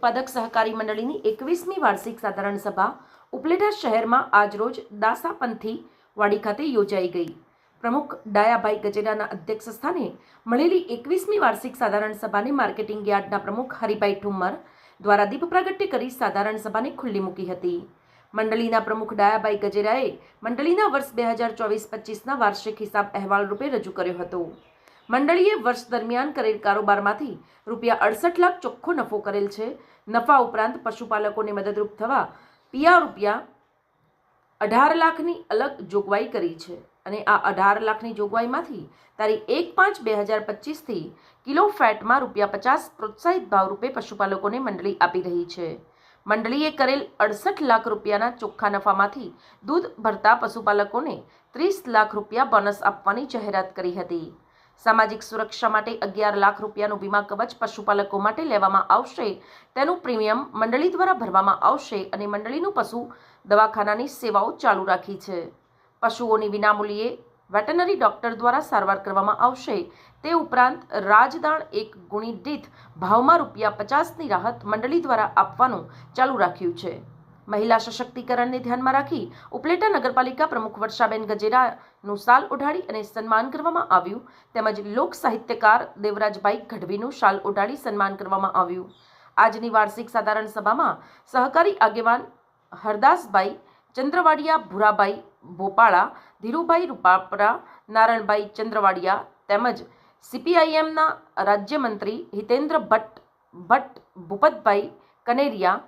ઉત્પાદક સહકારી મંડળીની એકવીસમી વાર્ષિક સાધારણ સભા ઉપલેટા શહેરમાં આજરોજ દાસાપંથી વાડી ખાતે યોજાઈ ગઈ. પ્રમુખ ડાયાભાઈ ગજેરાના અધ્યક્ષ સ્થાને મળેલી એકવીસમી વાર્ષિક સાધારણ સભાને માર્કેટિંગ યાર્ડના પ્રમુખ હરિભાઈ ઠુમ્મર દ્વારા દીપ પ્રાગટ્ય કરી સાધારણ સભાને ખુલ્લી મૂકી હતી. મંડળીના પ્રમુખ ડાયાભાઈ ગજેરાએ મંડળીના વર્ષ બે હજાર ચોવીસ પચીસના વાર્ષિક હિસાબ અહેવાલ રૂપે રજૂ કર્યો હતો. મંડળીએ વર્ષ દરમિયાન કરેલ કારોબારમાંથી રૂપિયા અડસઠ લાખ ચોખ્ખો નફો કરેલ છે. નફા ઉપરાંત પશુપાલકોને મદદરૂપ થવા પિયા રૂપિયા અઢાર લાખની અલગ જોગવાઈ કરી છે. અને આ અઢાર લાખની જોગવાઈમાંથી તારીખ એક પાંચ બે હજાર પચીસથી કિલો ફેટમાં રૂપિયા પચાસ પ્રોત્સાહિત ભાવ રૂપે પશુપાલકોને મંડળી આપી રહી છે. મંડળીએ કરેલ અડસઠ લાખ રૂપિયાના ચોખ્ખા નફામાંથી દૂધ ભરતા પશુપાલકોને ત્રીસ લાખ રૂપિયા બોનસ આપવાની જાહેરાત કરી હતી. સામાજિક સુરક્ષા માટે અગિયાર લાખ રૂપિયાનું વીમા કવચ પશુપાલકો માટે લેવામાં આવશે. તેનું પ્રીમિયમ મંડળી દ્વારા ભરવામાં આવશે અને મંડળીનું પશુ દવાખાનાની સેવાઓ ચાલુ રાખી છે. પશુઓની વિનામૂલ્યે વેટનરી ડોક્ટર દ્વારા સારવાર કરવામાં આવશે. તે ઉપરાંત રાજદાણ એક ગુણી દીઠ ભાવમાં રૂપિયા પચાસની રાહત મંડળી દ્વારા આપવાનું ચાલુ રાખ્યું છે. મહિલા સશક્તિકરણને ધ્યાનમાં રાખી ઉપલેટા નગરપાલિકા પ્રમુખ વર્ષાબેન ગજેરાનું સાલ ઉઢાડી અને સન્માન કરવામાં આવ્યું. તેમજ લોક સાહિત્યકાર દેવરાજભાઈ ગઢવીનું શાલ ઉઢાડી સન્માન કરવામાં આવ્યું. આજની વાર્ષિક સાધારણ સભામાં સહકારી આગેવાન હરદાસભાઈ ચંદ્રવાડિયા, ભૂરાભાઈ ભોપાળા, ધીરુભાઈ રૂપાપરા, નારણભાઈ ચંદ્રવાડિયા તેમજ સીપીઆઈએમના રાજ્યમંત્રી હિતેન્દ્ર ભટ્ટ ભટ્ટ ભૂપતભાઈ કનેરિયા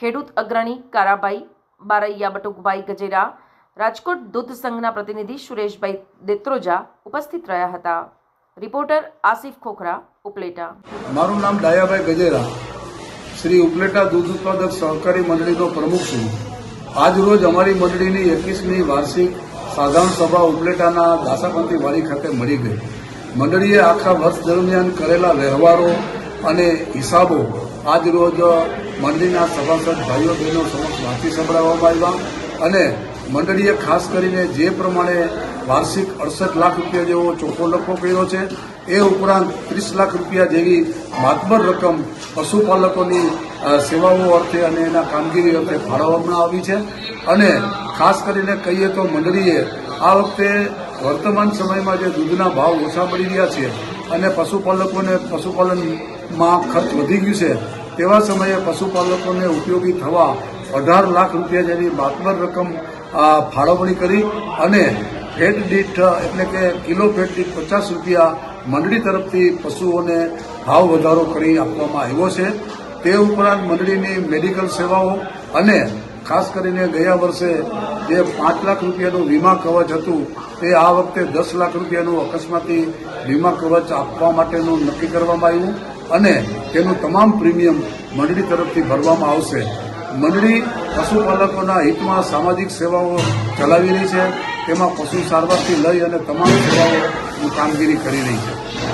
ખેડૂત અગ્રણી કારાભાઈ બારૈયા બટુકભાઈ ગજેરા, રાજકોટ દૂધ સંઘના પ્રતિનિધિ સુરેશભાઈ દેત્રોજા ઉપસ્થિત રહ્યા હતા. રિપોર્ટર આસિફ ખોખરા, ઉપલેટા. મારું નામ ડાયાભાઈ ગજેરા. શ્રી ઉપલેટા દૂધ ઉત્પાદક સહકારી મંડળીનો પ્રમુખ છું. આજરોજ અમારી મંડળીની એકવીસમી વાર્ષિક સાધારણ સભા ઉપલેટાના દાસાપંથી વાડી ખાતે મળી ગઈ. મંડળીએ આખા વર્ષ દરમિયાન કરેલા વ્યવહારો અને હિસાબો આજ રોજ મંડળીના સભાસદ ભાઈઓ બહેનો સમક્ષ વાંચી સંભળાવવામાં આવ્યા અને મંડળીએ ખાસ કરીને જે પ્રમાણે વાર્ષિક અડસઠ લાખ રૂપિયા જેવો ચોખ્ખો નફો કર્યો છે, એ ઉપરાંત ત્રીસ લાખ રૂપિયા જેવી માતબર રકમ પશુપાલકોની સેવાઓ અર્થે અને એના કામગીરી અર્થે ફાળવવામાં આવી છે. અને ખાસ કરીને કહીએ તો મંડળીએ આ વખતે વર્તમાન સમયમાં જે દૂધના ભાવ ઓછા પડી રહ્યા છે અને પશુપાલકોને પશુપાલનમાં ખર્ચ વધી ગયું છે, તેવા સમયે પશુપાલકોને ઉપયોગી થવા અઢાર લાખ રૂપિયા જેવી બાતબર રકમ ફાળવણી કરી અને ફેટ દીઠ, એટલે કે કિલો ફેટ દીઠ પચાસ રૂપિયા મંડળી તરફથી પશુઓને ભાવ વધારો કરી આપવામાં આવ્યો છે. તે ઉપરાંત મંડળીની મેડિકલ સેવાઓ અને ખાસ કરીને ગયા વર્ષે જે પાંચ લાખ રૂપિયાનું વીમા કવચ હતું, તે આ વખતે દસ લાખ રૂપિયાનું અકસ્માતી વીમા કવચ આપવા માટેનું નક્કી કરવામાં આવ્યું અને તેનું તમામ પ્રીમિયમ મંડળી તરફથી ભરવામાં આવશે. મંડળી પશુપાલકોના હિતમાં સામાજિક સેવાઓ ચલાવી રહી છે, તેમાં પશુ સારવારથી લઈ અને તમામ સેવાઓની કામગીરી કરી રહી છે.